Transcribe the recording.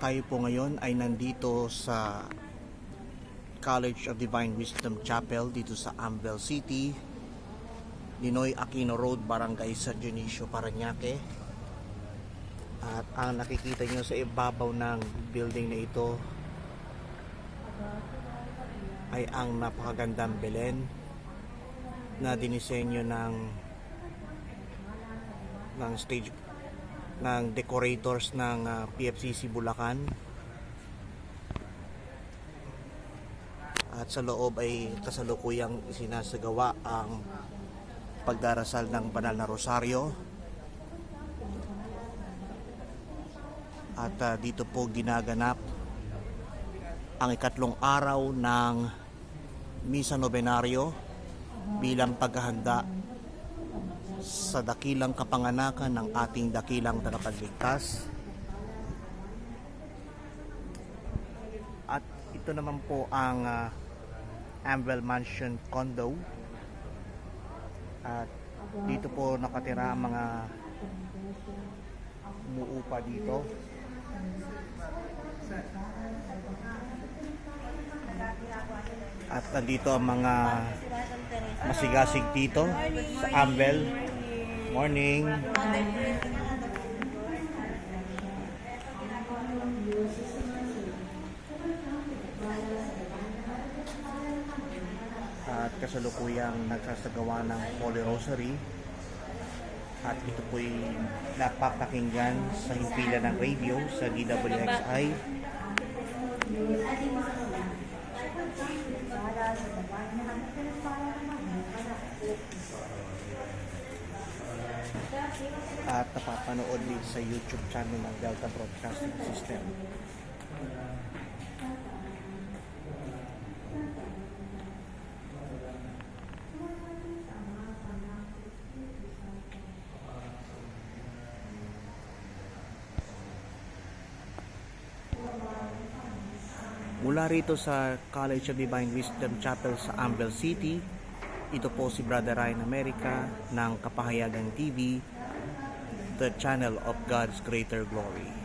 tayo po ngayon ay nandito sa College of Divine Wisdom Chapel dito sa Ambel City, Ninoy Aquino Road, Barangay San Dionisio, Parañaque. At ang nakikita nyo sa ibabaw ng building na ito ay ang napakagandang Belen na dinisenyo ng ng stage ng decorators ng ah, PFCC Bulacan. At sa loob ay kasalukuyang sinasagawa ang pagdarasal ng banal na rosaryo at ah, dito po ginaganap ang ikatlong araw ng Misa Novenario bilang paghahanda sa dakilang kapanganakan ng ating dakilang tagapagligtas. At ito naman po ang uh, Amwell Mansion condo. At dito po nakatira ang mga umuupa dito. At nandito ang mga masigasig dito sa Amwell. Morning. At kasalukuyang nagsasagawa ng Holy Rosary. At ito po'y napapakinggan sa himpila ng radio sa DWXI. At napapanood din sa YouTube channel ng Delta Broadcasting System. Mula rito sa College of Divine Wisdom Chapel sa Ambel City, ito po si Brother Ryan America ng Kapahayagan TV, the channel of God's greater glory.